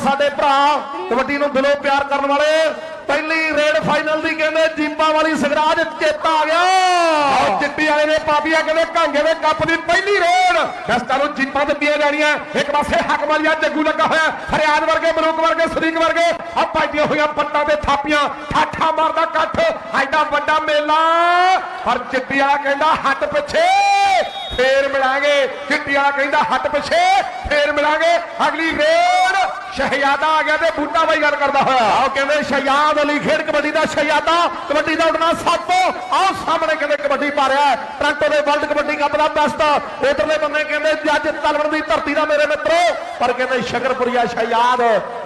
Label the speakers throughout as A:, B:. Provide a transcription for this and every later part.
A: ਸਾਡੇ ਭਰਾ ਕਬੱਡੀ ਨੂੰ ਦਿਲੋਂ ਪਿਆਰ ਕਰਨ ਵਾਲੇ ਪਹਿਲੀ ਰੇਡ ਫਾਈਨਲ ਦੀ ਕਹਿੰਦੇ ਜੀਪਾਂ ਵਾਲੀ ਸਗਰਾਜ ਚੇਤਾ ਆ ਗਿਆ।
B: ਆਹ ਚਿੱਟੀ ਵਾਲੇ ਨੇ ਪਾਪੀਆ ਕਹਿੰਦੇ ਕਾਂਗੇ ਦੇ ਕੱਪ ਦੀ ਪਹਿਲੀ ਰੇਡ। ਦਸਤਾਂ ਨੂੰ ਜੀਪਾਂ ਦਿੱਤੀਆਂ ਜਾਣੀਆਂ। ਇੱਕ ਪਾਸੇ ਹੱਕ ਵਾਲੀਆ ਜੱਗੂ ਲੱਗਾ ਹੋਇਆ, ਹਰਿਆਣ ਵਰਗੇ, ਮਲੂਕ ਵਰਗੇ, ਸਰੀਕ ਵਰਗੇ। ਆ ਪਾਈਆਂ ਹੋਈਆਂ ਪੱਟਾਂ ਤੇ ਥਾਪੀਆਂ, ਠਾਠਾ ਮਾਰਦਾ ਕੱਠ। ਐਡਾ ਵੱਡਾ ਮੇਲਾ। ਪਰ ਚਿੱਟੀ ਵਾਲਾ ਕਹਿੰਦਾ ਹੱਟ ਪਿੱਛੇ, ਫੇਰ ਮਿਲਾਂਗੇ। ਚਿੱਟੀ ਵਾਲਾ ਕਹਿੰਦਾ ਹੱਟ ਪਿੱਛੇ, ਫੇਰ ਮਿਲਾਂਗੇ। ਅਗਲੀ ਰੇਡ ਸ਼ਹਿਜ਼ਾਦਾ ਆ ਗਿਆ ਤੇ ਬੂਟਾ ਬਾਈ ਗੱਲ ਕਰਦਾ ਹੋਇਆ।
A: ਆਓ ਕਹਿੰਦੇ ਸ਼ਹਿਜ਼ਾਦ ਅਲੀ ਖੇਡ ਕਬੱਡੀ ਦਾ ਸ਼ਹਿਜ਼ਾਦਾ, ਕਬੱਡੀ ਦਾ ਉੱਡਣਾ ਸੱਪ ਆਓ ਸਾਹਮਣੇ ਕਹਿੰਦੇ ਕਬੱਡੀ ਪਾ ਰਿਹਾ ਹੈ। ਦੇ ਵਰਲਡ ਕਬੱਡੀ ਕੱਪ ਦਾ ਬੈਸਟ ਇਧਰਲੇ ਬੰਨੇ ਕਹਿੰਦੇ ਜੱਜ ਤਲਵਣ ਦੀ ਧਰਤੀ ਦਾ ਮੇਰੇ ਮਿੱਤਰੋ। ਪਰ ਕਹਿੰਦੇ ਸ਼ਕਰਪੁਰੀਆ ਸ਼ਹਿਜ਼ਾਦ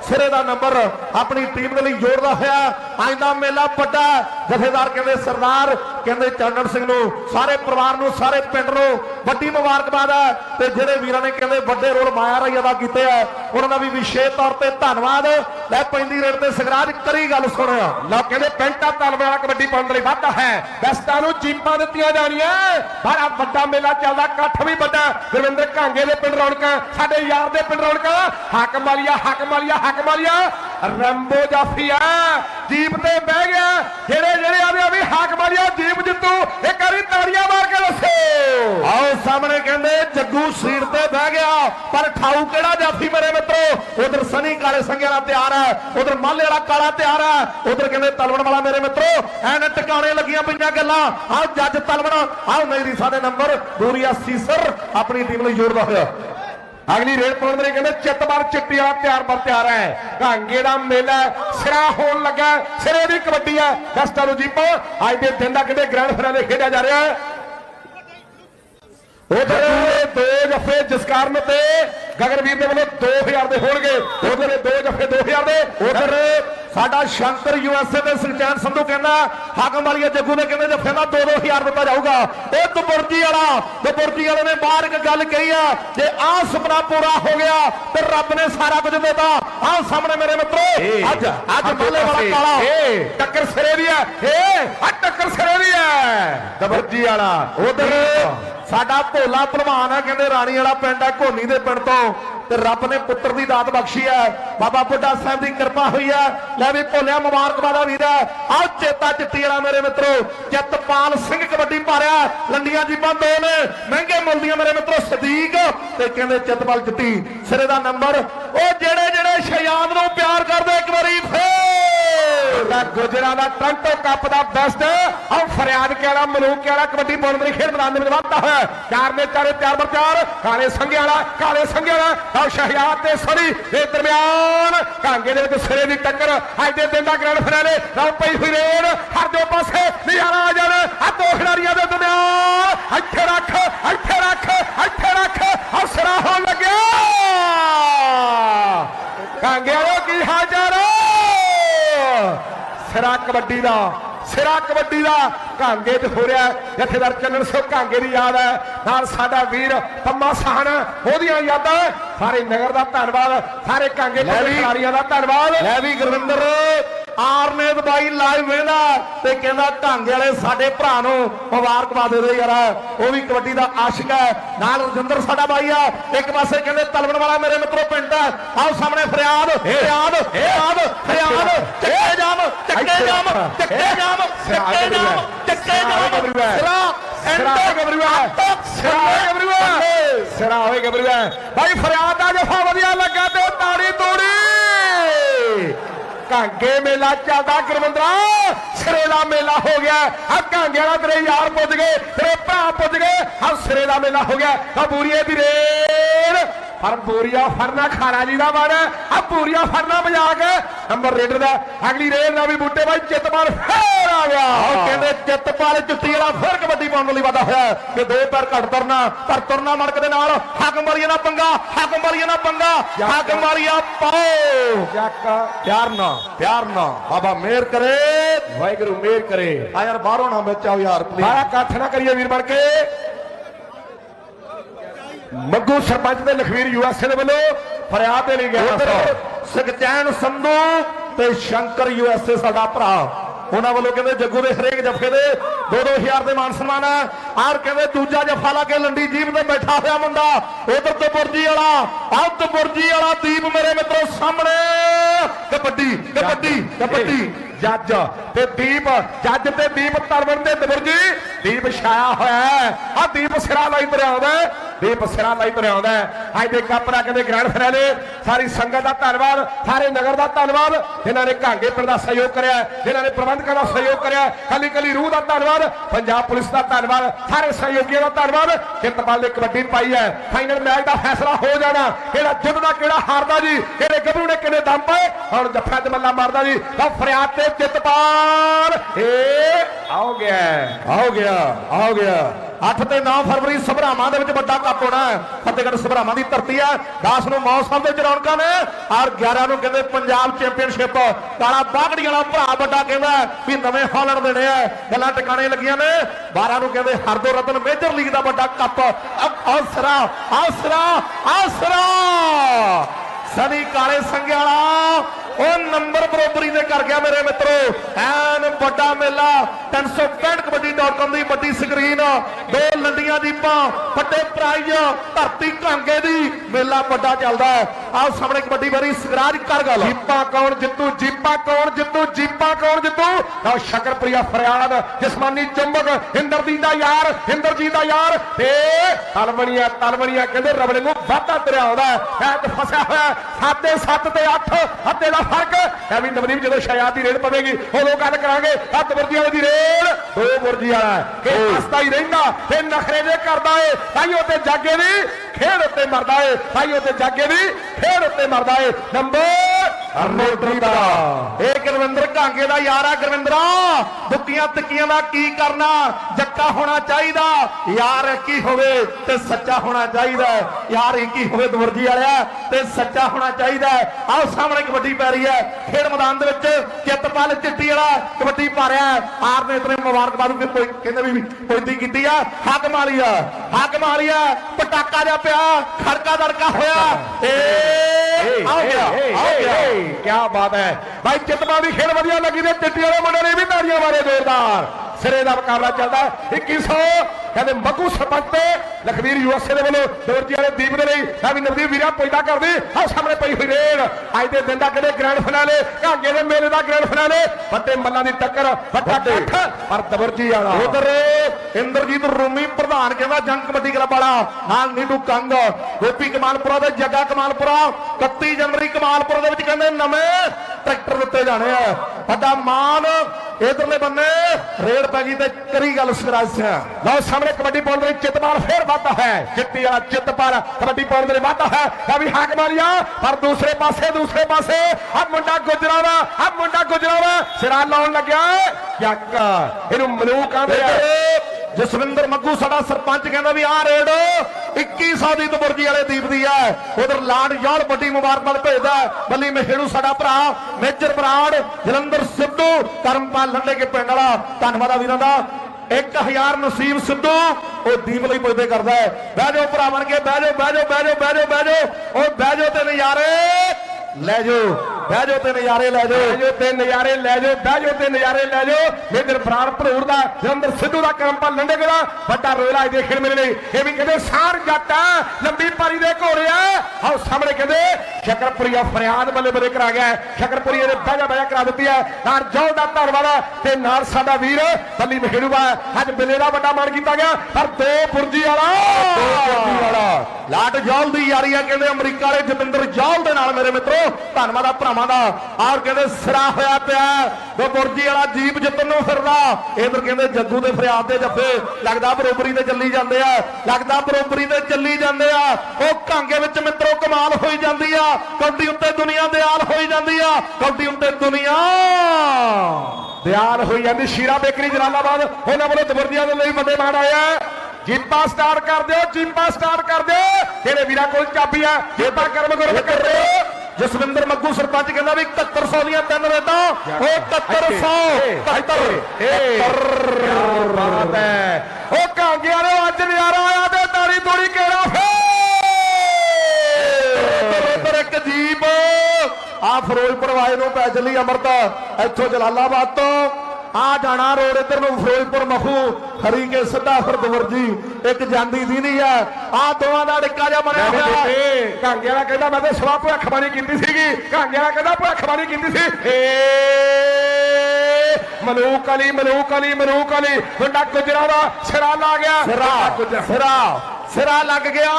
A: ਸਿਰੇ ਦਾ ਨੰਬਰ ਆਪਣੀ ਟੀਮ ਦੇ ਲਈ ਜੋੜਦਾ ਹੋਇਆ। ਅੱਜ ਦਾ ਮੇਲਾ ਵੱਡਾ। ਜਥੇਦਾਰ ਕਹਿੰਦੇ ਸਰਦਾਰ ਕਹਿੰਦੇ ਚੰਨਣ ਸਿੰਘ ਨੂੰ, ਸਾਰੇ ਪਰਿਵਾਰ ਨੂੰ, ਸਾਰੇ ਪਿੰਡ ਨੂੰ ਵੱਡੀ ਮੁਬਾਰਕਬਾਦ ਹੈ। ਤੇ ਜਿਹੜੇ ਵੀਰਾਂ ਨੇ ਕਹਿੰਦੇ ਵੱਡੇ ਰੋਲ ਮਾਇਆ ਰਾਈ ਅਦਾ ਕੀਤੇ ਆ, ਉਹਨਾਂ ਦਾ ਵੀ ਵਿਸ਼ੇਸ਼ ਤੌਰ ਤੇ ਧੰਨਵਾਦ। ਲੈ ਪੈਂਦੀ ਰੇਡ ਤੇ ਸਗਰਾਜ, ਕਰੀ ਗੱਲ ਸੁਣਿਆ
B: ਲਓ ਕਹਿੰਦੇ ਪੈਂਟਾ ਤਲਵੇ ਵਾਲਾ ਕਬੱਡੀ ਪਾਉਣ ਦੇ ਲਈ ਵਾਧਾ ਹੈ। ਬੈਸਟਾਂ ਨੂੰ ਚੀਪਾਂ ਦਿੱਤੀਆਂ ਜਾਣੀਆਂ। ਬੜਾ ਵੱਡਾ ਮੇਲਾ ਚੱਲਦਾ, ਇਕੱਠ ਵੀ ਵੱਡਾ। ਗੁਰਵਿੰਦਰ ਘਾਂਗੇ ਦੇ ਪਿੰਡ ਰੌਣਕਾਂ, ਸਾਡੇ ਯਾਰ ਦੇ ਪਿੰਡ ਰੌਣਕਾਂ। ਹਾਕਮ ਵਾਲੀਆ ਹਾਕਮ ਵਾਲੀਆ ਹਾਕਮ ਵਾਲੀਆ। ਰੰਬੋ ਜਾਫੀਆ, ਜੀਪ ਤੇ ਬਹਿ ਗਿਆ। ਜਿਹੜੇ ਜਿਹੜੇ ਆਵੇ ਆਵੇ ਹਾਕਮ ਵਾਲੀਆ ਜੀਪ ਜਿੱਤੂ, ਇੱਕ ਵਾਰੀ ਤਾੜੀਆਂ ਮਾਰ ਕੇ ਦੱਸੋ।
A: ਆਓ ਸਾਹਮਣੇ ਕਹਿੰਦੇ, ਜੱਗੂ ਸੀਟ ਤੇ ਬਹਿ ਗਿਆ। ਪਰ ਠਾਊ ਕਿਹੜਾ ਜਾਫੀ ਮੇਰੇ ਮਿੱਤਰੋ? ਉਧਰ ਸਨੀ ਕਾਲੇ ਸੰਘਿਆ ਵਾਲਾ ਤਿਆਰ ਹੈ। ਉਧਰ ਮਾਲੇ ਵਾਲਾ ਕਾਲਾ ਤਿਆਰ ਹੈ। ਉਧਰ ਕਹਿੰਦੇ ਤਲਵਣ ਵਾਲਾ ਮੇਰੇ ਮਿੱਤਰੋ। ਐਨ ਟਿਕਾਣੇ ਲੱਗੀਆਂ ਪਈਆਂ ਗੱਲਾਂ। ਆਓ ਜੱਜ ਤਲਵਣ ਆਓ ਨਈਰੀ ਸਾਡੇ ਨੰਬਰ, ਦੂਰੀਆ ਸੀਸਰ, ਆਪਣੀ ਟੀਮ ਲਈ ਜੋੜਦਾ ਹੋਇਆ।
B: ਅਗਲੀ ਰੇਲ ਪਾਉਣ ਦੇ ਲਈ ਕਹਿੰਦੇ ਚਿੱਤਬਾਰ ਚਿੱਟੀ ਵਾਲਾ ਤਿਆਰ ਬਰ ਤਿਆਰ ਹੈ। ਘਾਂਗੇ ਦਾ ਮੇਲਾ ਸਿਰਾ ਹੋਣ ਲੱਗਾ ਸਿਰੇ ਦੀ ਕਬੱਡੀ ਹੈ। ਦਸਤਾਂ ਨੂੰ ਜੀਪੋ, ਅੱਜ ਦੇ ਦਿਨ ਦਾ ਕਹਿੰਦੇ ਗ੍ਰੈਂਡ ਫਿਨਾਲੇ ਖੇਡਿਆ ਜਾ ਰਿਹਾ ਹੈ। ਉਧਰ ਦੋ ਜਫੇ ਜਿਸ ਕਾਰਨ ਤੇ ਗਗਨਵੀਰ ਦੇ ਵੱਲੋਂ 2000 ਦੇ ਹੋਣਗੇ। ਉਧਰ ਦੋ ਜਫੇ 2000 ਦੇ।
A: ਉਧਰ ਸਾਡਾ ਸ਼ੰਕਰ ਯੂਐਸਏ ਦੇ ਸੁਲਤਾਨ ਸੰਧੂ ਕਹਿੰਦਾ ਹਾਕਮ ਵਾਲੀਆ ਜੱਗੂ ਨੇ ਕਹਿੰਦੇ ਜਫੇ ਦਾ 2-2000 ਦਿੱਤਾ ਜਾਊਗਾ। ਇਹ ਦੁਬੁਰਜੀ ਵਾਲਾ ਦੁਬੁਰਜੀ ਵਾਲੇ ਨੇ ਬਾਹਰ ਇੱਕ ਗੱਲ ਕਹੀ ਆ ਜੇ ਆਹ ਸੁਪਨਾ ਪੂਰਾ ਹੋ ਗਿਆ ਤੇ ਰੱਬ ਨੇ ਸਾਰਾ ਕੁਝ ਦਿੱਤਾ। ਆਹ ਸਾਹਮਣੇ ਮੇਰੇ ਮਿੱਤਰੋ ਅੱਜ ਅੱਜ ਮਾਲੇ ਵਾਲਾ ਕਾਲਾ
B: ਟੱਕਰ ਸਿਰੇ ਦੀ ਹੈ ਏ ਆ ਟੱਕਰ ਸਿਰੇ ਦੀ ਹੈ ਦਬਰਜੀ ਵਾਲਾ
A: ਉਧਰ ਸਾਡਾ ਭੋਲਾ ਭਲਵਾਨ ਆ, ਕਹਿੰਦੇ ਰਾਣੀ ਵਾਲਾ ਪਿੰਡ ਆ, ਘੋਨੀ ਦੇ ਪਿੰਡ ਤੋਂ। ਤੇ ਰੱਬ ਨੇ ਪੁੱਤਰ ਦੀ ਦਾਤ ਬਖਸ਼ੀ ਹੈ ਬਾਬਾ ਬੁੱਢਾ ਸਾਹਿਬ ਦੀ ਕਿਰਪਾ ਹੋਈ ਹੈ ਲੈ ਵੀ ਭੋਲਿਆ ਮੁਬਾਰਕਬਾਦ ਆ ਵੀਰਾ। ਆਹ ਚੇਤਾ ਚਿੱਟੀ ਵਾਲਾ ਮੇਰੇ ਮਿੱਤਰੋ, ਜਤਪਾਲ ਸਿੰਘ ਕਬੱਡੀ ਭਾਰਿਆ ਲੰਡੀਆਂ ਜੀਬਾਂ ਦੋ ਨੇ, ਮਹਿੰਗੇ ਮੁੱਲ ਦੀਆਂ ਮੇਰੇ ਮਿੱਤਰੋ, ਸਦੀਕ। ਤੇ ਕਹਿੰਦੇ ਚਤਪਾਲ ਚਿੱਟੀ ਸਿਰੇ ਦਾ ਨੰਬਰ ਉਹ ਜਿਹੜੇ ਜਿਹੜੇ ਸ਼ਹਿਜ਼ਾਦ ਨੂੰ ਪਿਆਰ ਕਰਦੇ ਇੱਕ ਵਾਰੀ ਫੇਰ।
B: ਦਾ ਗੁਜਰਾਂ ਦਾ ਟ੍ਰਾਂਟੋ ਕੱਪ ਦਾ ਬੈਸਟ। ਆ ਫਰਿਆਦ ਕਿਹੜਾ, ਮਲੂਕ ਕਿਹੜਾ, ਕਬੱਡੀ ਪਾਉਣ ਦੇ ਖੇਡ ਮੈਦਾਨ ਦੇ ਵਿੱਚ ਵਾਧਾ ਹੋਇਆ ਚਾਰ ਨੇ ਚਾਰੇ ਤਿਆਰ ਬਰ ਚਾਰ ਕਾਲੇ ਸੰਘੇ ਵਾਲਾ, ਕਾਲੇ ਸੰਘੇ ਵਾਲਾ। ਆ ਸ਼ਹਿਜ਼ਾਦ ਤੇ ਸਰੀ ਦੇ ਦਰਮਿਆਨ। ਕਾਂਗੇ ਦੇ ਵਿੱਚ ਸਿਰੇ ਦੀ ਟੱਕਰ। ਅੱਜ ਦੇ ਦਿਨ ਦਾ ਗ੍ਰੈਂਡ ਫਿਨਾਲੇ ਰਲ ਪਈ ਹੋਈ ਰੇਡ। ਹਰ ਦੋ ਪਾਸੇ ਨਜ਼ਾਰਾ ਆ ਜਾਣਾ। ਆ ਦੋ ਖਿਡਾਰੀਆਂ ਦੇ ਦਰਮਿਆਨ। ਇੱਥੇ ਰੱਖ ਇੱਥੇ ਰੱਖ ਇੱਥੇ ਰੱਖ। ਆ ਸਿਰਾ ਹੋਣ ਲੱਗਿਆ ਕਾਂਗੇ ਵਾਲੋ ਕੀ ਹਾਲ ਚਾਲ ਹੈ? ਸਿਰਾ ਕਬੱਡੀ ਦਾ ਸਿਰਾ ਕਬੱਡੀ ਦਾ ਕਾਂਗੇ ਤੇ ਹੋ ਰਿਹਾ। ਜਥੇਦਾਰ ਚੰਨਣ ਸਿੰਘ ਕਾਂਗੇ ਦੀ ਯਾਦ ਹੈ ਨਾਲ ਸਾਡਾ ਵੀਰ ਪੰਮਾ ਸਾਹਣ ਉਹਦੀਆਂ ਯਾਦਾਂ ਸਾਰੇ ਨਗਰ ਦਾ ਧੰਨਵਾਦ ਸਾਰੇ ਕਾਂਗੇ। ਖਿਡਾਰੀਆਂ ਦਾ ਧੰਨਵਾਦ
A: ਲੈ ਵੀ ਗੁਰਵਿੰਦਰ ਆਰਨੇਦ ਬਾਈ ਲਾਈਵ ਵੇਂਦਾ ਤੇ ਕਹਿੰਦਾ ਢਾਂਗੇ ਵਾਲੇ ਸਾਡੇ ਭਰਾ ਨੂੰ ਮੁਬਾਰਕਬਾਦ ਦੇ ਦੇ ਯਾਰ ਉਹ ਵੀ ਕਬੱਡੀ ਦਾ ਆਸ਼ਿਕ ਹੈ ਨਾਲ ਰਜਿੰਦਰ ਸਾਡਾ ਬਾਈ ਆ ਇੱਕ ਪਾਸੇ ਕਹਿੰਦੇ ਤਲਵਣ ਵਾਲਾ ਮੇਰੇ ਮਿੱਤਰੋ ਆ ਆਓ ਸਾਹਮਣੇ ਫਰਿਆਦ ਫਰਿਆਦ ਫਰਿਆਦ ਫਰਿਆਦ ਚੱਕੇ ਜਾਮ ਚੱਕੇ ਜਾਮ ਚੱਕੇ ਜਾਮ ਚੱਕੇ ਜਾਮ ਚੱਕੇ ਜਾਮ। ਸਿਰਾ
B: ਸਿਰਾ ਗਬਰੂਆ ਸਿਰਾ ਗਬਰੂਆ ਸਿਰਾ ਹੋਏ ਗਬਰੂਆ ਭਾਈ ਫਰਿਆਦ ਦਾ ਜਫਾ ਵਧੀਆ ਲੱਗਾ ਤੇ ਤਾੜੀ ਤੋੜੀ। ਕਾਂਗੇ ਮੇਲਾ ਚੱਲਦਾ ਗੁਰਵਿੰਦਰਾ। ਸਿਰੇ ਦਾ ਮੇਲਾ ਹੋ ਗਿਆ। ਆ ਕਾਂਗੇ ਵਾਲਾ ਤੇਰੇ ਯਾਰ ਪੁੱਜ ਗਏ ਤੇਰੇ ਭਰਾ ਪੁੱਜ ਗਏ। ਆ ਸਿਰੇ ਦਾ ਮੇਲਾ ਹੋ ਗਿਆ। ਆ ਬੂਰੀਏ ਦੀ ਪਰ ਬੂਰੀਆ ਫਰਨਾ ਖਾਣਾ ਜੀ ਦਾ ਮਨ ਆ ਬੂਰੀਆ ਫਰਨਾ ਮਜ਼ਾਕ। ਨੰਬਰ ਰੇਡਰ ਦਾ ਅਗਲੀ ਰੇਡ ਦਾ ਵੀ ਬੂਟੇ ਬਾਈ ਚਿੱਤਮਾਰ ਫੇਰ ਆ ਗਿਆ।
A: ਉਹ ਕਹਿੰਦੇ ਚਿੱਤਪਾਲ ਚੁੱਟੀ ਵਾਲਾ ਫਿਰ ਕਬੱਡੀ ਪਾਉਣ ਲਈ ਵਾਦਾ ਹੋਇਆ। ਕਿ ਦੋ ਪੈਰ ਘੱਟ ਤੁਰਨਾ ਪਰ ਤੁਰਨਾ ਮੜਕ ਦੇ ਨਾਲ ਹਾਕਮ ਵਾਲੀਆ ਨਾਲ ਪੰਗਾ ਹਾਕਮ ਵਾਲੀਆ ਨਾਲ ਪੰਗਾ ਹਾਕਮ ਵਾਲੀਆ ਪਾਓ।
B: ਜੱਕ।
A: ਪਿਆਰ ਨਾ ਪਿਆਰ ਨਾ ਬਾਬਾ ਮਿਹਰ ਕਰੇ
B: ਵਾਹਿਗੁਰੂ ਮਿਹਰ ਕਰੇ।
A: ਆ ਯਾਰ ਬਾਹਰੋਂ ਨਾ ਵਿੱਚ ਆਓ ਯਾਰ ਪਲੀਜ਼
B: ਸਾਰਾ ਕੱਠ ਨਾ ਕਰੀਏ ਵੀਰ ਬਣ ਕੇ। ਮੱਗੂ ਸਰਪੰਚ ਦੇ ਲਖਵੀਰ ਯੂਐਸਏ ਦੇ ਵੱਲੋਂ ਫਰਿਆਦ ਦੇ ਲਈ ਗਿਆ
A: ਸੁਖਚੈਨ ਸੰਧੂ ਤੇ ਸ਼ੰਕਰ ਯੂਐਸਏ ਸਾਡਾ ਭਰਾ। ਉਹਨਾਂ ਵੱਲੋਂ ਕਹਿੰਦੇ ਜੱਗੂ ਦੇ ਹਰੇਕ ਜਫੇ ਦੇ 2-2000 ਦੇ ਮਾਨ ਸਨਮਾਨ ਹੈ। ਆਰ ਕਹਿੰਦੇ ਦੂਜਾ ਜਫਾ ਲਾ ਕੇ ਲੰਡੀ ਜੀਪ ਤੇ ਬੈਠਾ ਹੋਇਆ ਮੁੰਡਾ। ਉਧਰ ਤੋਂ ਬੁਰਜੀ ਵਾਲਾ ਤੋਂ ਬੁਰਜੀ ਵਾਲਾ ਦੀਪ ਮੇਰੇ ਮਿੱਤਰੋ ਸਾਹਮਣੇ। ਕਬੱਡੀ ਕਬੱਡੀ ਕਬੱਡੀ।
B: ਜੱਜ ਤੇ ਦੀਪ ਜੱਜ ਤੇ ਦੀਪ ਤਰਵਣ ਦੇ ਦਬਰਜੀ ਦੀਪ ਛਾਇਆ ਹੋਇਆ ਆ ਦੀਪ ਸਿਰਾ ਲਈ ਤੁਰਿਆ ਆਉਂਦਾ। ਦੀਪ ਸਿਰਾ ਲਈ ਤੁਰਿਆ ਆਉਂਦਾ। ਅੱਜ ਦੇ ਕੱਪ ਦਾ ਕਹਿੰਦੇ ਗ੍ਰੈਂਡ ਫਿਨਾਲੇ ਸਾਰੀ ਸੰਗਤ ਦਾ ਧੰਨਵਾਦ ਸਾਰੇ ਨਗਰ ਦਾ ਧੰਨਵਾਦ। ਜਿਨ੍ਹਾਂ ਨੇ ਘਾਂਗੇ ਪਿੰਡ ਦਾ ਸਹਿਯੋਗ ਕਰਿਆ ਜਿਨ੍ਹਾਂ ਨੇ ਪ੍ਰਬੰਧਕਾਂ ਦਾ ਸਹਿਯੋਗ ਕਰਿਆ ਕੱਲੀ ਕੱਲੀ ਰੂਹ ਦਾ ਧੰਨਵਾਦ ਪੰਜਾਬ ਪੁਲਿਸ ਦਾ ਧੰਨਵਾਦ ਸਾਰੇ ਸਹਿਯੋਗੀਆਂ ਦਾ ਧੰਨਵਾਦ। ਚਿੱਤਪਾਲ ਨੇ ਕਬੱਡੀ ਪਾਈ ਹੈ। ਫਾਈਨਲ ਮੈਚ ਦਾ ਫੈਸਲਾ ਹੋ ਜਾਣਾ। ਕਿਹੜਾ ਜਿੱਤਦਾ ਕਿਹੜਾ ਹਾਰਦਾ ਜੀ? ਕਿਹੜੇ ਗੱਭਰੂ ਨੇ ਕਿੰਨੇ ਦਮ ਪਾਏ? ਹੁਣ ਜੱਫਾ ਤੇ ਮੱਲਾ ਮਾਰਦਾ ਜੀ। ਤਾਂ ਫਰਿਆਦ ਤੇ ਚਿੱਤਪਾਲ ਏ ਆਓ ਗਿਆ
A: ਆਓ ਗਿਆ ਆਓ ਗਿਆ। 8 ਤੇ 9 ਫਰਵਰੀ ਸਭਰਾਵਾਂ ਦੇ ਵਿੱਚ ਵੱਡਾ ਕੱਪ ਹੋਣਾ ਹੈ। ਫਤਿਹਗੜ੍ਹ ਸਭਰਾਵਾਂ ਦੀ ਧਰਤੀ ਹੈ। 10 ਨੂੰ ਮੌਸਮ ਦੇ ਵਿੱਚ ਰੌਣਕਾਂ ਨੇ। ਔਰ 11 ਨੂੰ ਕਹਿੰਦੇ ਪੰਜਾਬ ਚੈਂਪੀਅਨਸ਼ਿਪ। ਕਾਲਾ ਬਾਗੜੀ ਵਾਲਾ ਭਰਾ ਵੱਡਾ ਕਹਿੰਦਾ ਵੀ ਨਵੇਂ ਹਾਲੈਂਡ ਦੇਣੇ ਆ। ਗੱਲਾਂ ਟਿਕਾਣੇ ਲੱਗੀਆਂ ਨੇ। 12 ਨੂੰ ਕਹਿੰਦੇ ਹਰਦੋ ਰਤਨ ਮੇਜਰ ਲੀਗ ਦਾ ਵੱਡਾ ਕੱਪ। ਆਸਰਾ ਆਸਰਾ ਆਸਰਾ। ਸਨੀ ਕਾਲੇ ਸੰਘਿਆ ਉਹ ਨੰਬਰ ਬਰੋਬਰੀ ਦੇ ਕਰ ਗਿਆ ਮੇਰੇ ਮਿੱਤਰੋ। ਐਨ ਵੱਡਾ ਮੇਲਾ 365kਬੱਡੀ.com ਦੀ ਵੱਡੀ ਸਕਰੀਨ, ਦੋ ਲੰਡੀਆਂ ਦੀਪਾਂ, ਵੱਡੇ ਪ੍ਰਾਈਜ਼ ਧਰਤੀ ਕਾਂਗੇ ਦੀ ਮੇਲਾ ਵੱਡਾ ਚੱਲਦਾ ਆਹ ਸਾਹਮਣੇ ਕਬੱਡੀ ਵਾਰੀ ਸਗਰਾਜ ਕਰ ਗੱਲ।
B: ਜੀਪਾ ਕੌਣ ਜਿੱਤੂ, ਜੀਪਾ ਕੌਣ ਜਿੱਤੂ, ਜੀਪਾ ਕੌਣ ਜਿੱਤੂ? ਲਓ ਸ਼ਕਰਪ੍ਰਿਆ ਫਰਿਆਦ ਜਿਸਮਾਨੀ ਚੁੰਬਕ, ਇੰਦਰਜੀਤ ਦਾ ਯਾਰ, ਇੰਦਰਜੀਤ ਦਾ ਯਾਰ ਤੇ ਤਲਵਣੀਆਂ ਤਲਵਣੀਆਂ ਕਹਿੰਦੇ ਰਬੜੇ ਨੂੰ ਵਾਧਾ ਦਰਿਆ ਆਉਂਦਾ ਹੈ। ਫਸਿਆ ਹੋਇਆ 7 7 ਤੇ 8 ਹੱਤੇ ਦਾ ਫ਼ਰਕ? ਐ ਵੀ ਨਵਨੀਤ ਜਦੋਂ ਸ਼ਾਇਦ ਦੀ ਰੇਡ ਪਵੇਗੀ ਉਦੋਂ ਗੱਲ ਕਰਾਂਗੇ। ਹੱਥ ਵਰਜੀ ਵਾਲੇ ਦੀ ਰੇਡ। ਦੋ ਵਰਜੀ ਵਾਲਾ ਇਹ ਹੱਸਦਾ ਹੀ ਰਹਿੰਦਾ। ਤੇ ਨਖਰੇ ਜੇ ਕਰਦਾ ਏ ਤਾਈਓ ਤੇ ਜਾਗੇ ਦੀ ਖੇਡ ਉੱਤੇ ਮਰਦਾ ਏ। ਤਾਈਓ ਤੇ ਜਾਗੇ ਦੀ ਖੇਡ ਉੱਤੇ ਮਰਦਾ ਏ। ਨੰਬਰ
A: ਅਰਨੋਲਡ ਦਾ। ਇਹ ਗੁਰਵਿੰਦਰ ਘਾਂਗੇ ਦਾ ਯਾਰ ਆ ਗੁਰਵਿੰਦਰਾ। ਦੁੱਕੀਆਂ ਤੱਕੀਆਂ ਦਾ ਕੀ ਕਰਨਾ? ਜੱਟਾ ਹੋਣਾ ਚਾਹੀਦਾ। ਯਾਰ ਕੀ ਹੋਵੇ ਤੇ ਸੱਚਾ ਹੋਣਾ ਚਾਹੀਦਾ। ਯਾਰ ਕੀ ਹੋਵੇ ਦਵਰਜੀ ਵਾਲਿਆ ਤੇ ਸੱਚਾ ਹੋਣਾ ਚਾਹੀਦਾ। ਆਹ ਸਾਹਮਣੇ ਕਬੱਡੀ ਪੈ ਰਹੀ ਹੈ। ਖੇਡ ਮੈਦਾਨ ਦੇ ਵਿੱਚ ਚਿੱਤਪਾਲ ਚਿੱਟੀ ਵਾਲਾ ਕਬੱਡੀ ਪਾ ਰਿਹਾ। ਆਰ ਨੇ ਇਤਨੇ ਮੁਬਾਰਕਬਾਦ ਵੀ ਕੋਈ ਕਹਿੰਦੇ ਵੀ ਪੌਂਦੀ ਕੀਤੀ ਆ। ਹੱਕ ਮਾਰੀਆ ਹੱਕ ਮਾਰੀਆ ਪਟਾਕਾ ਜਾ ਪਿਆ। ਖੜਕਾ ਦੜਕਾ ਹੋਇਆ। ਏ ਗਿਆ ਗਿਆ।
B: ਕੀ ਬਾਤ ਹੈ। ਭਾਈ ਚਿਤਮਾ ਦੀ ਖੇਡ ਵਧੀਆ ਲੱਗੀ ਤੇ ਚਿੱਟੀ ਵਾਲੇ ਮੁੰਡੇ ਨੇ ਵੀ ਤਾੜੀਆਂ ਮਾਰੇ ਜ਼ੋਰਦਾਰ। ਸਿਰੇ ਦਾ ਮੁਕਾਬਲਾ ਚੱਲਦਾ 2100 ਕਹਿੰਦੇ ਮੱਗੂ ਸਰਪੰਚ ਤੇ ਲਖਵੀਰ ਯੂਐਸਏ ਦੇ ਵੱਲੋਂ ਦੋਰਜੀ ਵਾਲੇ ਦੀਪ ਦੇ ਲਈ ਆ ਵੀ ਨਵਦੀਪ ਵੀਰਾ ਪੈਦਾ ਕਰਦੇ ਆ ਸਾਹਮਣੇ ਪਈ ਹੋਈ ਰੇਡ ਅੱਜ ਦੇ ਦਿਨ ਦਾ ਕਹਿੰਦੇ ਗ੍ਰੈਂਡ ਫਿਨਾਲੇ ਘਾਂਗੇ ਦੇ ਮੇਲੇ ਦਾ ਗ੍ਰੈਂਡ ਫਿਨਾਲੇ ਵੱਡੇ ਮੱਲਾਂ ਦੀ ਟੱਕਰ ਵੱਡਾ ਪਰ ਦਵਰਜੀ ਵਾਲਾ।
A: ਉਧਰ ਇੰਦਰਜੀਤ ਰੂਮੀ ਪ੍ਰਧਾਨ ਕਹਿੰਦਾ ਜੰਗ ਕਬੱਡੀ ਕਲੱਬ ਵਾਲਾ। ਨਾਲ ਨੀਟੂ ਕੰਗ ਗੋਪੀ ਕਮਾਲਪੁਰਾ ਤੇ ਜੱਗਾ ਕਮਾਲਪੁਰਾ 31 ਜਨਵਰੀ ਕਮਾਲਪੁਰਾ ਦੇ ਵਿੱਚ ਕਹਿੰਦੇ ਨਵੇਂ ਟਰੈਕਟਰ ਦਿੱਤੇ ਜਾਣੇ ਆ। ਵੱਡਾ ਮਾਨ ਇਧਰਲੇ ਬੰਨੇ ਰੇਡ ਪੈ ਗਈ ਤੇ ਕਰੀ ਗੱਲ ਸਿਰਾਜ ਸਿੰਘ
B: ਲਓ ਸਾਹਮਣੇ ਕਬੱਡੀ ਪਾਉਣ ਦੇ ਲਈ ਚਿੱਤਪਾਲ ਫੇਰ ਵਾਧਾ ਹੈ। ਚਿੱਤੀ ਵਾਲਾ ਚਿੱਤਪਾਲ ਕਬੱਡੀ ਪਾਉਣ ਦੇ ਲਈ ਵਾਧਾ ਹੈ। ਆ ਵੀ ਹਾਕ ਮਾਰੀਆ, ਪਰ ਦੂਸਰੇ ਪਾਸੇ ਦੂਸਰੇ ਪਾਸੇ ਆ ਮੁੰਡਾ ਗੁਜਰਾ ਵਾ ਆ ਮੁੰਡਾ ਗੁਜਰਾ ਸਿਰਾ ਲਾਉਣ ਲੱਗਿਆ। ਯੱਕ, ਇਹਨੂੰ ਮਲੂਕ ਕਹਿੰਦੇ ਆ।
A: ਜਸਵਿੰਦਰ ਮੱਗੂ, ਸਾਡਾ ਸਰਪੰਚ ਕਹਿੰਦਾ ਵੀ ਆਹ ਰੇਡ 2100 ਦੀ ਤਬਰਜੀ ਵਾਲੇ ਦੀਪ ਦੀ ਹੈ। ਉਧਰ ਲਾਡ ਯਾਰ ਵੱਡੀ ਮੁਬਾਰਕਬਾਦ ਭੇਜਦਾ ਹੈ। ਬੱਲੀ ਮਹਿਰੂ ਸਾਡਾ ਭਰਾ, ਮੇਜਰ ਬਰਾੜ, ਜਲੰਧਰ ਸਿੱਧੂ ਕਰਮਪਾਲ ਲੰਡੇ ਕੇ ਪਿੰਡ ਵਾਲਾ। ਧੰਨਵਾਦ ਆ ਵੀਰਾਂ ਦਾ। 1000 ਨਸੀਬ ਸਿੱਧੂ ਉਹ ਦੀਪ ਲਈ ਪੁੱਜਦੇ ਕਰਦਾ ਹੈ। ਬਹਿ ਜਾਓ ਭਰਾ ਬਣ ਕੇ, ਬਹਿ ਜਾਓ ਬਹਿ ਜਾਓ ਬਹਿ ਜਾਓ ਬਹਿ ਜਾਓ ਬਹਿ ਜਾਓ, ਉਹ ਬਹਿ ਜਾਓ ਤੇ ਨਜ਼ਾਰੇ ਲੈ ਜਾਓ। ਬਹਿ ਜਾਓ ਤੇ ਨਜ਼ਾਰੇ ਲੈ ਜਾਓ।
B: ਲੈ ਜਾਓ ਤੇ ਨਜ਼ਾਰੇ ਲੈ ਜਾਓ ਬਹਿ ਜਾਓ ਤੇ ਨਜ਼ਾਰੇ ਲੈ ਜਾਓ। ਮੇਜਰ ਫਰਾਰ ਭਰੂਰ ਦਾ ਜਲੰਧਰ ਸਿੱਧੂ ਦਾ ਕਰਮਪਾਲ ਲੰਡੇ ਦਾ ਵੱਡਾ ਰੋਲਾ ਦੇਖਣ ਮਿਲੇ ਨੇ ਇਹ ਵੀ ਕਹਿੰਦੇ ਸਾਰ ਜੱਟ ਲੰਬੀ ਪਾਰੀ ਦੇ ਘੋੜੇ ਆ। ਆਓ ਸਾਹਮਣੇ ਕਹਿੰਦੇ ਸ਼ਕਰਪੁਰੀਆ ਫਰਿਆਦ ਬੱਲੇ ਬੱਲੇ ਕਰਾ ਗਿਆ। ਸ਼ਕਰਪੁਰੀਆ ਨੇ ਬਹਿਜਾ ਬਹਿਜਾ ਕਰਾ ਦਿੱਤੀ ਹੈ। ਨਾਲ ਜੋਲ ਦਾ ਧੰਨਵਾਦ ਤੇ ਨਾਲ ਸਾਡਾ ਵੀਰ ਬੱਲੀ ਮਖੇੜੂਆ। ਅੱਜ ਬਿੱਲੇ ਦਾ ਵੱਡਾ ਮਾਣ ਕੀਤਾ ਗਿਆ ਪਰ ਦੋ ਪੁਰਜੀ ਵਾਲਾ।
A: ਗੱਡੀ ਵਾਲਾ। ਲਾਟ ਜੌਲ ਦੀ ਯਾਰੀ ਆ ਕਹਿੰਦੇ ਅਮਰੀਕਾ ਵਾਲੇ ਜਤਿੰਦਰ ਜੌਲ ਦੇ ਨਾਲ ਮੇਰੇ ਮਿੱਤਰੋ। ਧੰਨਵਾਦ ਆ ਭਰਾਵਾਂ ਦਾ। ਆਰ ਕਹਿੰਦੇ ਸਿਰਾ ਹੋਇਆ ਪਿਆ ਉਹ ਬੁਰਜੀ ਵਾਲਾ ਜੀਪ ਜਿੱਤਣ ਨੂੰ ਫਿਰਦਾ। ਇਧਰ ਕਹਿੰਦੇ ਜੱਗੂ ਦੇ ਫਰਿਆਦ ਦੇ ਜੱਫੇ। ਲੱਗਦਾ ਬਰੋਬਰੀ ਤੇ ਚੱਲੀ ਜਾਂਦੇ ਆ। ਲੱਗਦਾ ਬਰੋਬਰੀ ਤੇ ਚੱਲੀ ਜਾਂਦੇ ਆ। ਉਹ ਕਾਂਗੇ ਵਿੱਚ ਮਿੱਤਰੋ ਕਮਾਲ ਹੋਈ ਜਾਂਦੀ ਆ। ਕੌਡੀ ਉੱਤੇ ਦੁਨੀਆ ਦਿਆਲ ਹੋਈ ਜਾਂਦੀ ਆ। ਕੌਡੀ ਉੱਤੇ ਦੁਨੀਆ
B: ਦਿਆਲ ਹੋਈ ਜਾਂਦੀ। ਸ਼ੀਰਾ ਬੇਕਰੀ ਜਲਾਲਾਬਾਦ। ਉਹਨਾਂ ਵੱਲੋਂ ਦਬਰਦੀਆਂ ਦੇ ਲਈ ਵੱਡੇ ਮਾਣ ਆਇਆ। ਜੀਪਾਂ ਸਟਾਰਟ ਕਰ ਦਿਓ ਜੀਪਾਂ ਸਟਾਰਟ ਕਰ ਦਿਓ। ਜਿਹੜੇ ਵੀਰਾਂ ਕੋਲ ਚਾਬੀ ਆ ਜੀਪਾਂ ਕਰਮ ਕਰ ਦਿਓ
A: ਜਸਵਿੰਦਰ ਮੱਗੂ ਸਰਪੰਚ ਕਹਿੰਦਾ ਵੀ 7100 ਦੀਆਂ ਤਿੰਨ ਰੇਡਾਂ ਉਹ 7100 71
B: ਬਾਤ ਹੈ। ਉਹ ਕਾਂਗਿਆਂ ਨੇ ਅੱਜ ਨਜ਼ਾਰਾ ਆਇਆ ਤੇ ਤਾੜੀ ਤੋੜੀ ਕਿਹੜਾ
A: ਉੱਧਰ ਇੱਕ ਜੀਪ। ਆ ਫਿਰੋਜ਼ਪੁਰ ਵਾਲੇ ਨੂੰ ਪੈ ਚੱਲੀ ਅਮਰਤ। ਇੱਥੋਂ ਜਲਾਲਾਬਾਦ ਤੋਂ ਆ ਜਾਣਾ ਰੋਡ ਇੱਧਰ ਨੂੰ ਫਿਰੋਜ਼ਪੁਰ ਮਖੂ ਹਰੀ ਕੇ ਸਿੱਧਾ ਫਰਦਵਰ ਜੀ ਇੱਕ ਜਾਂਦੀ ਦੀ ਨਹੀਂ ਆ ਆ ਦੋਵਾਂ ਦਾ ਡਿੱਕਾ ਜਿਹਾ ਬਣਿਆ ਹੋਇਆ।
B: ਕਾਂਗੇ ਵਾਲਾ ਕਹਿੰਦਾ ਮੈਂ ਤਾਂ ਸਵਾ ਭੁੱਖਬਾਣੀ ਕੀਤੀ ਸੀਗੀ। ਕਾਂਗੇ ਵਾਲਾ ਕਹਿੰਦਾ ਭੁੱਖਬਾਣੀ ਕੀਤੀ ਸੀ। ਮਲੂਕ ਅਲੀ ਮਲੂਕ ਅਲੀ ਮਲੂਕ ਅਲੀ। ਮੁੰਡਾ ਗੁਜਰਾ ਦਾ ਸਿਰਾ ਲਾ ਗਿਆ।
A: ਸਿਰਾ ਸਿਰਾ। ਸਿਰਾ ਲੱਗ ਗਿਆ।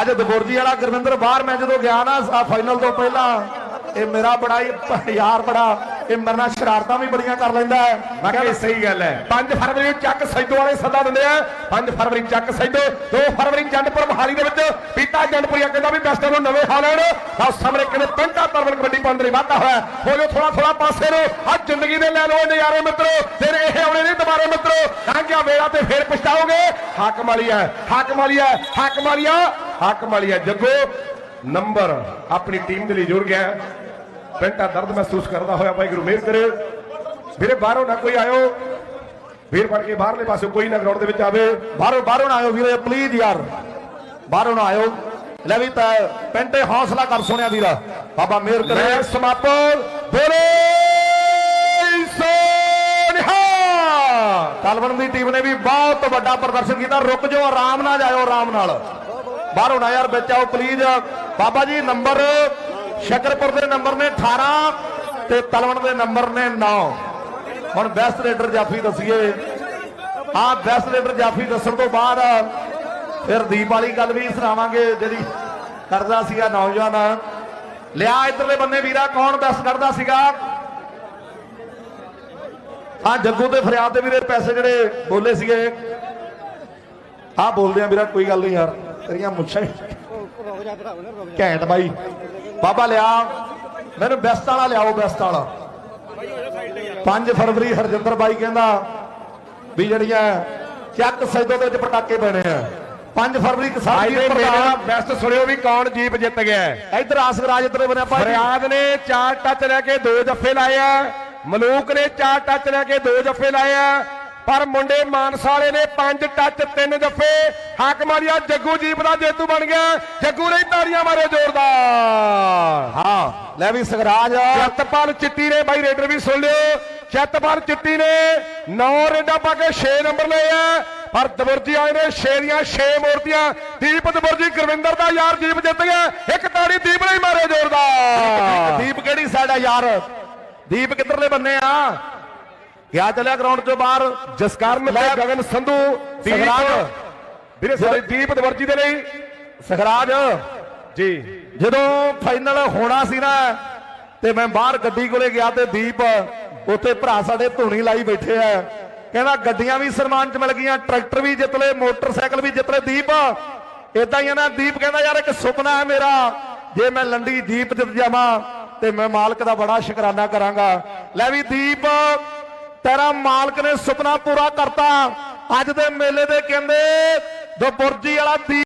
A: ਅੱਜ ਦਬੁਰਜੀ ਵਾਲਾ ਗੁਰਵਿੰਦਰ ਬਾਹਰ ਮੈਂ ਜਦੋਂ ਗਿਆ ਨਾ ਫਾਈਨਲ ਤੋਂ ਪਹਿਲਾਂ ਇਹ ਮੇਰਾ ਬੜਾ ਹੀ ਯਾਰ ਬੜਾ ਇਹ ਮੇਰੇ ਨਾਲ ਸ਼ਰਾਰਤਾਂ ਵੀ ਬੜੀਆਂ ਕਰ ਲੈਂਦਾ ਹੈ। ਮੈਂ
B: ਬਾਕੀ ਸਹੀ ਗੱਲ ਹੈ। 5 ਫਰਵਰੀ ਨੂੰ ਚੱਕ ਸੈਦੋ ਵਾਲੇ ਸੱਦਾ ਦਿੰਦੇ ਆ। 5 ਫਰਵਰੀ ਚੱਕ ਸੈਦੋ 2 ਫਰਵਰੀ ਜੰਡਪੁਰ ਮਹਾਲੀ ਦੇ ਵਿੱਚ। ਪੀਤਾ ਜੰਡਪੁਰੀਆ ਕਹਿੰਦਾ ਵੀ ਬੈਸਟਰ ਨੂੰ ਨਵੇਂ ਹਾਲੈਂਡ ਤਾਂ ਸਾਹਮਣੇ ਕਹਿੰਦੇ ਪਿੰਡਾ ਤਰਵਨ ਕਬੱਡੀ ਪੰਦਰੀ ਵਾਧਾ ਹੋਇਆ। ਹੋ ਜਾਓ ਥੋੜਾ ਥੋੜਾ ਪਾਸੇ ਨੂੰ। ਆ ਜ਼ਿੰਦਗੀ ਦੇ ਲੈ ਲਓ ਇਹ ਨਜ਼ਾਰੇ ਮਿੱਤਰੋ। ਫਿਰ ਇਹ ਆਉਣੇ ਨਹੀਂ ਦੁਬਾਰੇ ਮਿੱਤਰੋ। ਲੰਘਿਆ ਵੇਲਾ ਤੇ ਫਿਰ ਪਛਤਾਓਗੇ। ਹਾਕਮ ਵਾਲੀ ਹੈ ਹਾਕਮ ਵਾਲੀ ਹੈ ਹਾਕਮ ਵਾਲੀ ਆ ਹਾਕਮ ਵਾਲੀ ਹੈ। ਜੱਗੋ ਨੰਬਰ ਆਪਣੀ ਟੀਮ ਦੇ ਲਈ ਜੁੜ ਗਿਆ। ਪਿੰਡਾ ਦਰਦ ਮਹਿਸੂਸ ਕਰਦਾ ਹੋਇਆ ਭਾਈ ਗੁਰੂ ਮਿਹਰ ਕਰੇ। ਵੀਰੇ ਬਾਹਰੋਂ ਨਾ ਕੋਈ ਆਇਓ। ਵੀਰ ਬਣ ਕੇ ਬਾਹਰਲੇ ਪਾਸੇ ਕੋਈ ਨਾ ਗਰਾਊਂਡ ਦੇ ਵਿੱਚ ਆਵੇ।
A: ਬਾਹਰੋਂ ਬਾਹਰੋਂ ਨਾ ਆਇਓ ਵੀਰੇ ਪਲੀਜ਼ ਯਾਰ। ਬਾਹਰੋਂ ਨਾ ਆਇਓ। ਲੈ ਵੀ ਤਾਂ ਪਿੰਡੇ ਹੌਸਲਾ ਕਰ ਸੁਣਿਆ ਵੀਰਾ। ਬਾਬਾ ਮਿਹਰ ਕਰੇ।
B: ਮੈਂ ਸਮਾਪਨ ਬੋਲੇ ਸੋਨਿਹਾ
A: ਤਲਵਣ ਦੀ ਟੀਮ ਨੇ ਵੀ ਬਹੁਤ ਵੱਡਾ ਪ੍ਰਦਰਸ਼ਨ ਕੀਤਾ। ਰੁਕ ਜਾਓ ਆਰਾਮ ਨਾਲ ਜਾਇਓ ਆਰਾਮ ਨਾਲ। ਬਾਹਰੋਂ ਨਾ ਯਾਰ ਵਿੱਚ ਆਓ ਪਲੀਜ਼ ਬਾਬਾ ਜੀ ਨੰਬਰ ਸ਼ਕਰਪੁਰ ਦੇ ਨੰਬਰ ਨੇ 18 ਤੇ ਤਲਵਣ ਦੇ ਨੰਬਰ ਨੇ 9 ਹੁਣ ਬੈਸਟ ਰੇਡਰ ਜਾਫੀ ਦਸੀਏ। ਆ ਬੈਸਟ ਰੇਡਰ ਜਾਫੀ ਦੱਸਣ ਤੋਂ ਬਾਅਦ ਫਿਰ ਦੀਪ ਵਾਲੀ ਗੱਲ ਵੀ ਸੁਣਾਵਾਂਗੇ, ਜਿਹੜੀ ਕਰਦਾ ਸੀਗਾ ਨੌਜਵਾਨ। ਲਿਆ ਇਧਰਲੇ ਬੰਨੇ ਵੀਰਾ, ਕੌਣ ਬੈਸਟ ਕਰਦਾ ਸੀਗਾ? ਆ ਜੱਗੂ ਤੇ ਫਰਿਆਦ ਦੇ ਵੀਰੇ ਪੈਸੇ ਜਿਹੜੇ ਬੋਲੇ ਸੀਗੇ। ਆ ਬੋਲਦੇ ਆ ਵੀਰਾ, ਕੋਈ ਗੱਲ ਨਹੀਂ ਯਾਰ, ਤੇਰੀਆਂ ਮੁੱਛਾਂ ਘੈਂਟ ਬਾਈ। ਬਾਬਾ ਲਿਆ ਮੈਨੂੰ ਬੈਸਟ ਵਾਲਾ ਲਿਆਓ ਬੈਸਟ ਵਾਲਾ। 5 ਫਰਵਰੀ ਹਰਜਿੰਦਰ ਬਾਈ ਕਹਿੰਦਾ ਵੀ ਜਿਹੜੀਆਂ ਚੱਕ ਸੈਦੋ ਦੇ ਵਿੱਚ ਪਟਾਕੇ ਪੈਣੇ ਆ। 5 ਫਰਵਰੀ ਕਿਸਾਨ ਜੀ ਪ੍ਰਧਾਨ
B: ਬੈਸਟ ਸੁਣਿਓ ਵੀ ਕੌਣ ਜੀਪ ਜਿੱਤ ਗਿਆ।
A: ਇਧਰ ਆਸਗਰਾਜ ਇਧਰ ਬਣਿਆ ਭਾਈ।
B: ਫਰਿਆਦ ਨੇ ਚਾਰ ਟੱਚ ਲੈ ਕੇ ਦੋ ਜੱਫੇ ਲਾਏ ਆ। ਮਲੂਕ ਨੇ ਚਾਰ ਟੱਚ ਲੈ ਕੇ ਦੋ ਜੱਫੇ ਲਾਏ ਆ। ਪਰ ਮੁੰਡੇ ਮਾਨਸਾ ਵਾਲੇ ਨੇ ਪੰਜ ਟੱਚ ਤਿੰਨ ਜੱਫੇ। ਹਾਕਮ ਵਾਲੀਆ ਜੱਗੂ ਜੀਪ ਦਾ ਜੇਤੂ ਬਣ ਗਿਆ। ਜੱਗੂ ਨੇ ਤਾੜੀਆਂ ਮਾਰੇ ਜ਼ੋਰਦਾਰ।
A: ਹਾਂ ਲੈ ਵੀ ਸਗਰਾਜ।
B: ਚਤਪਾਲ ਚਿੱਟੀ ਨੇ ਬਾਈ ਰੇਡਰ ਵੀ ਸੁਣ ਲਿਓ। ਚਤਪਾਲ ਚਿੱਟੀ ਨੇ 9 ਰੇਡਾਂ ਪਾ ਕੇ 6 ਨੰਬਰ ਲਏ ਆ। ਪਰ ਦਬੁਰਜੀ ਆਏ ਨੇ 6 ਦੀਆਂ 6 ਮੂਰਤੀਆਂ। ਦੀਪ ਦਬੁਰਜੀ ਗੁਰਵਿੰਦਰ ਦਾ ਯਾਰ ਜੀਪ ਜਿੱਤ ਗਿਆ। ਇੱਕ ਤਾੜੀ ਦੀਪ ਨੇ ਮਾਰੇ ਜ਼ੋਰਦਾਰ।
A: ਦੀਪ ਕਿਹੜੀ ਸਾਈਡ ਆ ਯਾਰ? ਦੀਪ ਕਿੱਧਰਲੇ ਬੰਨੇ ਆ? ਗਿਆ ਚੱਲਿਆ ਗਰਾਊਂਡ ਚੋਂ ਬਾਹਰ
B: ਜਸਕਰਨ ਤੇ ਗਗਨ ਸੰਧੂ ਦੀਪ
A: ਸਗਰਾਜ।
B: ਵੀਰੇ ਸੌਰੀ ਦੀਪ ਦਬੁਰਜੀ ਦੇ ਲਈ
A: ਸਖਰਾਜ
B: ਜੀ।
A: ਜਦੋਂ ਫਾਈਨਲ ਹੋਣਾ ਸੀ ਨਾ ਤੇ ਮੈਂ ਬਾਹਰ ਗੱਡੀ ਕੋਲੇ ਗਿਆ ਤੇ ਦੀਪ ਉੱਥੇ ਭਰਾ ਸਾਡੇ ਧੂਣੀ ਲਾਈ ਬੈਠੇ ਆ। ਕਹਿੰਦਾ ਗੱਡੀਆਂ ਵੀ ਸਨਮਾਨ ਚ ਮਿਲ ਗਈਆਂ ਟਰੈਕਟਰ ਵੀ ਜਿੱਤ ਲਏ ਮੋਟਰਸਾਈਕਲ ਵੀ ਜਿੱਤ ਲਏ। ਦੀਪ ਇਦਾਂ ਹੀ ਨਾ ਦੀਪ ਕਹਿੰਦਾ ਯਾਰ ਇੱਕ ਸੁਪਨਾ ਹੈ ਮੇਰਾ। ਜੇ ਮੈਂ ਲੰਡੀ ਜੀਪ ਜਿੱਤ ਜਾਵਾਂ ਤੇ ਮੈਂ ਮਾਲਕ ਦਾ ਬੜਾ ਸ਼ੁਕਰਾਨਾ ਕਰਾਂਗਾ। ਲੈ ਵੀ ਦੀਪ ਤੇਰਾ ਮਾਲਕ ਨੇ ਸੁਪਨਾ ਪੂਰਾ ਕਰਤਾ। ਅੱਜ ਦੇ ਮੇਲੇ ਦੇ ਕਹਿੰਦੇ ਦੋ ਬੁਰਜੀ ਵਾਲਾ ਦੀਪ